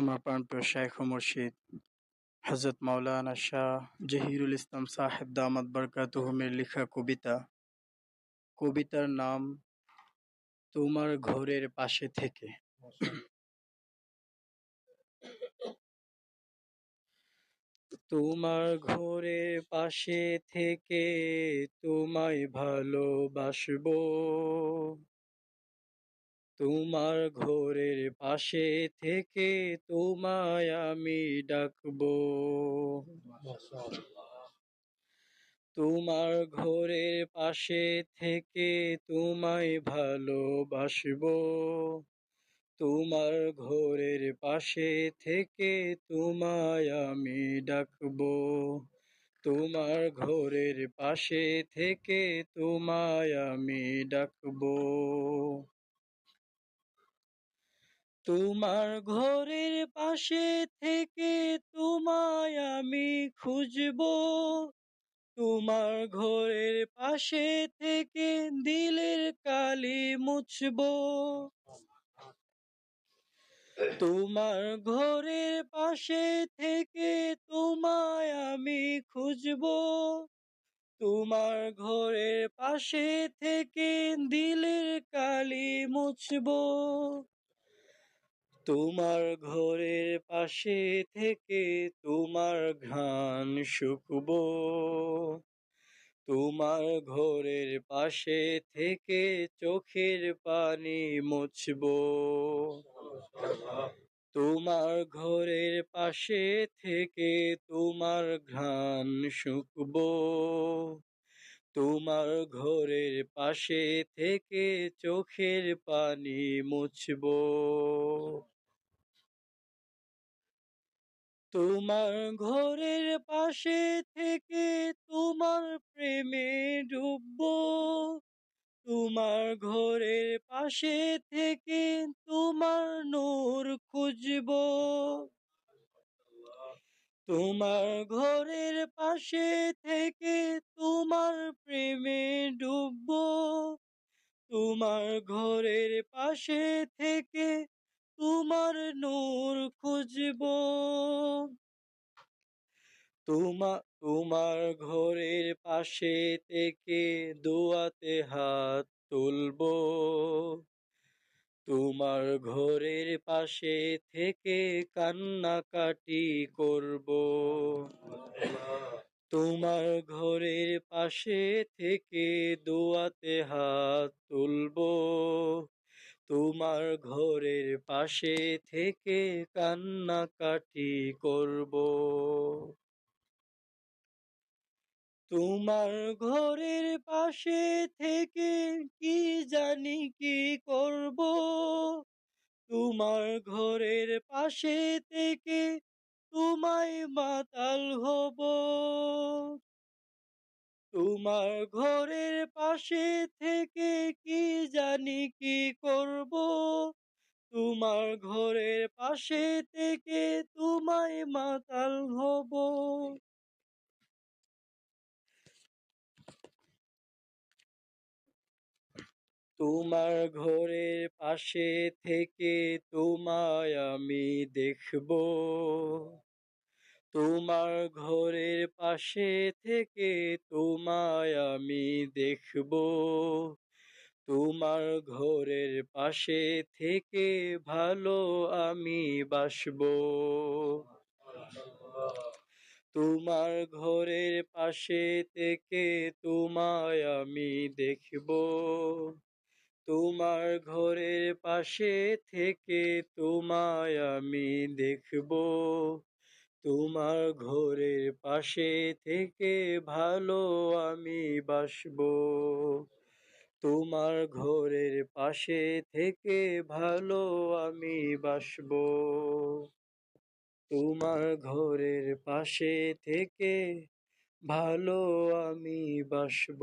আমার প্রাণপ্রিয় শাইখ ও মুর্শিদ হজরত মাওলানা শাহ জহিরুল ইসলাম সাহেব দামাদ দামাত বরকাতুহুমের লেখা কবিতা। কবিতার নাম, তোমার ঘরের পাশে থেকে। তোমার ঘরের পাশে থেকে তোমায় ভালোবাসবো। তোমার ঘরের পাশে থেকে তোমায় আমি ডাকবো। তোমার ঘরের পাশে থেকে তোমায় ভালোবাসবো। তোমার ঘরের পাশে থেকে তোমায় আমি ডাকবো। তোমার ঘরের পাশে থেকে তোমায় আমি ডাকবো। তোমার ঘরের পাশে থেকে তোমায় আমি খুঁজবো। তোমার ঘরের পাশে থেকে দিলের কালি মুছবো। তোমার ঘরের পাশে থেকে তোমায় আমি খুঁজবো। তোমার ঘরের পাশে থেকে দিলের কালি মুছবো। তোমার ঘরের পাশে থেকে তোমার ঘ্রাণ শুকবো। তোমার ঘরের পাশে থেকে চোখের পানি মুছবো। তোমার ঘরের পাশে থেকে তোমার ঘ্রাণ শুকব। তোমার ঘরের পাশে থেকে চোখের পানি মুছবো। তোমার ঘরের পাশে থেকে তোমার প্রেমে ডুববো। তোমার ঘরের পাশে থেকে তোমার নূর খুঁজবো। তোমার ঘরের পাশে থেকে তোমার প্রেমে ডুববো। তোমার ঘরের পাশে থেকে তোমার নূর খুঁজব। তোমা, তোমার ঘরের পাশে থেকে দোয়াতে হাত তুলব। তোমার ঘরের পাশে থেকে কান্নাকাটি করব। তোমার ঘরের পাশে থেকে দোয়াতে হাত তুলব। তোমার ঘরের পাশে থেকে কান্নাকাটি করব। তোমার ঘরের পাশে থেকে কি জানি কি করব। তোমার ঘরের পাশে থেকে তোমায় মাতাল হব। তোমার ঘরের পাশে থেকে জানি কি করব? তোমার ঘরের পাশে থেকে তোমায় মাতাল হব। তোমার ঘরের পাশে থেকে তোমায় আমি দেখব। তোমার ঘরের পাশে থেকে তোমায় আমি দেখব। তোমার ঘরের পাশে থেকে ভালো আমি বাসব। তোমার ঘরের পাশে থেকে তোমায় আমি দেখব। তোমার ঘরের পাশে থেকে তোমায় আমি দেখব। তোমার ঘরের পাশে থেকে ভালো আমি বাসব। তোমার ঘরের পাশে থেকে ভালো আমি বাসব। তোমার ঘরের পাশে থেকে ভালো আমি বাসব।